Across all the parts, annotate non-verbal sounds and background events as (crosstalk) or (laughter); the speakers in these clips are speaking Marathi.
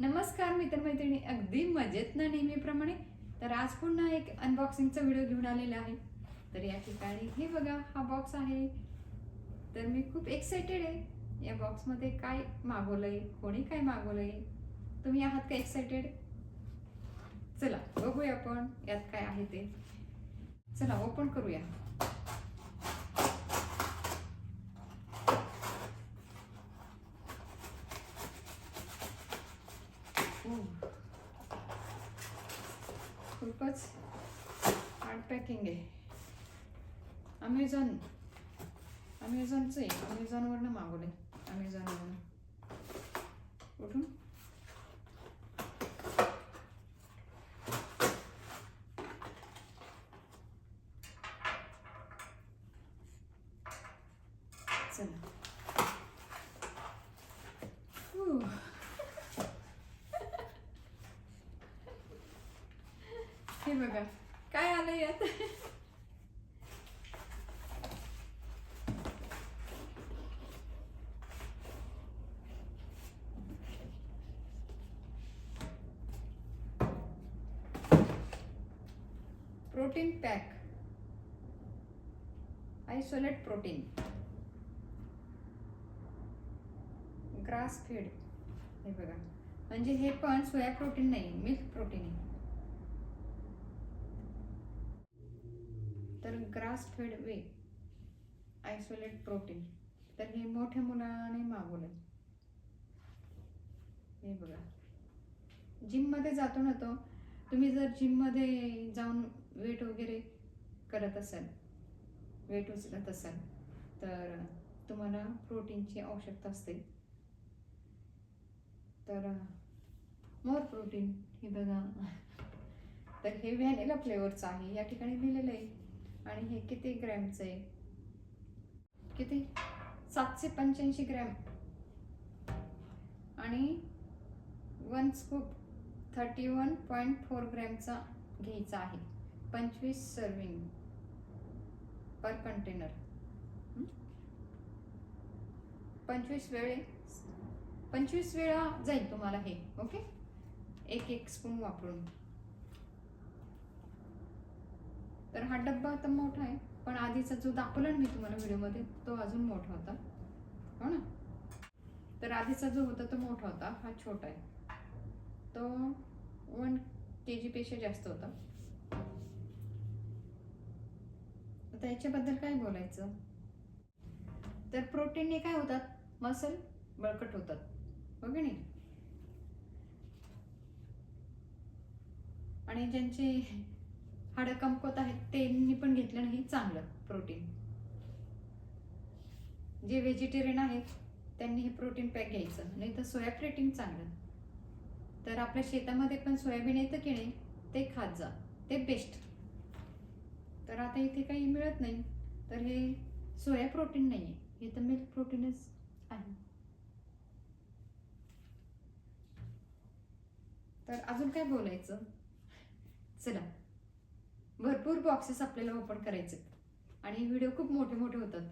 नमस्कार मित्रमैत्रिणी अगदी मजेत ना नेहमीप्रमाणे? तर आज पुन्हा एक अनबॉक्सिंगचा व्हिडिओ घेऊन आलेला आहे. तर या ठिकाणी हे बघा हा बॉक्स आहे. तर मी खूप एक्सायटेड आहे. या बॉक्समध्ये काय मागवलंय कोणी काय मागवलंय? तुम्ही आहात का एक्सायटेड चला बघूया आपण यात काय आहे ते. चला ओपन करूया. खूपच हार्ड पॅकिंग आहे. अमेझॉन अमेझॉनचं आहे. अमेझॉनवरनं मागवलं आहे अमेझॉनवरनं कुठून चला Ooh. हे बघा काय आलं यात protein pack isolate protein grass feed हे बघा. म्हणजे हे पण सोया प्रोटीन नाही मिल्क प्रोटीन आहे. तर ग्रास फेड वे आयसोलेट प्रोटीन तर हे मोठ्या मुलाने मागवलं हे बघा. जिममध्ये जातो ना तो तुम्ही जर जिममध्ये जाऊन वेट वगैरे करत असाल वेट उचलत असाल तर तुम्हाला प्रोटीनची आवश्यकता असते. तर मोर प्रोटीन हे बघा. तर हे व्हॅनिला फ्लेवरचं आहे. या ठिकाणी लिहिलेलं आहे. आणि हे किती ग्रॅमचं आहे? किती? सातशे पंच्याऐंशी ग्रॅम. आणि one scoop thirty one point four ग्रॅमचा घ्यायचा आहे. पंचवीस सर्विंग पर कंटेनर पंचवीस वेळे पंचवीस वेळा जाईल तुम्हाला हे ओके? एक एक स्पून वापरून. तर हा डब्बा आता मोठा आहे. पण आधीचा जो दाखवला ना मी तुम्हाला व्हिडिओमध्ये तो अजून मोठा होता. हो ना? तर आधीचा जो होता तो मोठा होता. हा छोटा आहे. तो वन के पेक्षा जास्त होता. आता याच्याबद्दल काय बोलायचं? तर प्रोटीनने काय होतात? मसल बळकट होतात. हो की नाही? आणि ज्यांचे हाडं कमकवत आहेत त्यांनी पण घेतलं नाही चांगलं प्रोटीन जे व्हेजिटेरियन आहेत त्यांनी हे प्रोटीन पॅक घ्यायचं. नाही तर सोया प्रोटीन चांगलं. तर आपल्या शेतामध्ये पण सोयाबीन येतं की नाही ते खात जा. ते बेस्ट तर आता इथे काही मिळत नाही. तर हे सोया प्रोटीन नाही आहे हे तर मिल्क प्रोटीनच आहे. तर अजून काय बोलायचं? चला. भरपूर बॉक्सेस आपल्याला ओपन करायचे आणि व्हिडिओ खूप मोठे मोठे होतात.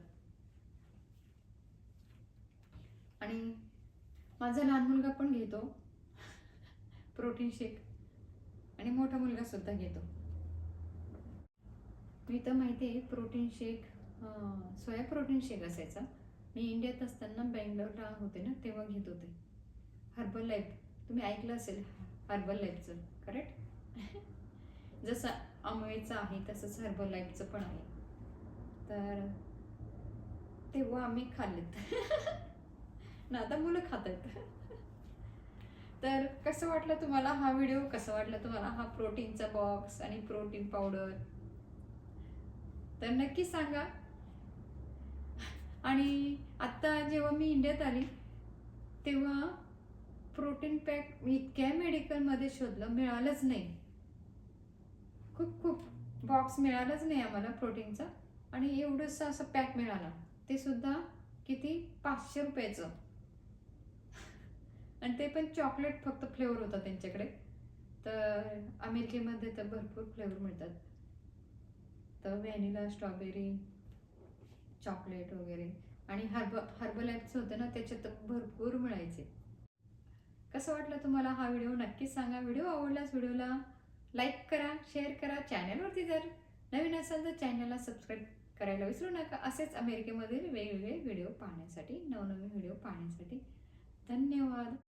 आणि माझा लहान मुलगा पण घेतो. प्रोटीन शेक आणि मोठा मुलगा सुद्धा घेतो. मी तर माहिती आहे protein shake soya protein shake असायचा. मी इंडियात असताना बँगलोरला होते ना तेव्हा घेत होते. हर्बल लाईफ तुम्ही ऐकलं असेल हर्बल लाईफचं करेक्ट जसं अमवेचं आहे तसंच हर्बल लाईटचं पण आहे. तर तेव्हा आम्ही खाल्लेत. (laughs) ना आता मुलं खात आहेत. (laughs) तर कसं वाटलं तुम्हाला हा व्हिडिओ कसं वाटलं तुम्हाला हा प्रोटीनचा बॉक्स आणि प्रोटीन पावडर तर नक्की सांगा. (laughs) आणि आत्ता जेव्हा मी इंडियात आली तेव्हा प्रोटीन पॅक इतक्या मेडिकलमध्ये शोधलं मिळालंच नाही. खूप खूप बॉक्स मिळालाच नाही आम्हाला प्रोटीनचा आणि एवढंसं असं पॅक मिळाला. ते सुद्धा किती? पाचशे रुपयाचं. (laughs) आणि ते पण चॉकलेट फक्त फ्लेवर होता त्यांच्याकडे. तर अमेरिकेमध्ये तर भरपूर फ्लेवर मिळतात. तर व्हॅनिला स्ट्रॉबेरी चॉकलेट वगैरे. आणि हर्ब हर्बल ॲपचं होतं ना त्याच्यात भरपूर मिळायचे. कसं वाटलं तुम्हाला हा व्हिडिओ नक्कीच सांगा. व्हिडिओ आवडल्यास व्हिडिओला लाईक करा शेअर करा. चॅनलवरती जर नवीन असाल तर चॅनलला सबस्क्राईब करायला विसरू नका. असेच अमेरिकेमधील वेगवेगळे व्हिडिओ पाहण्यासाठी नवनवीन व्हिडिओ पाहण्यासाठी. धन्यवाद.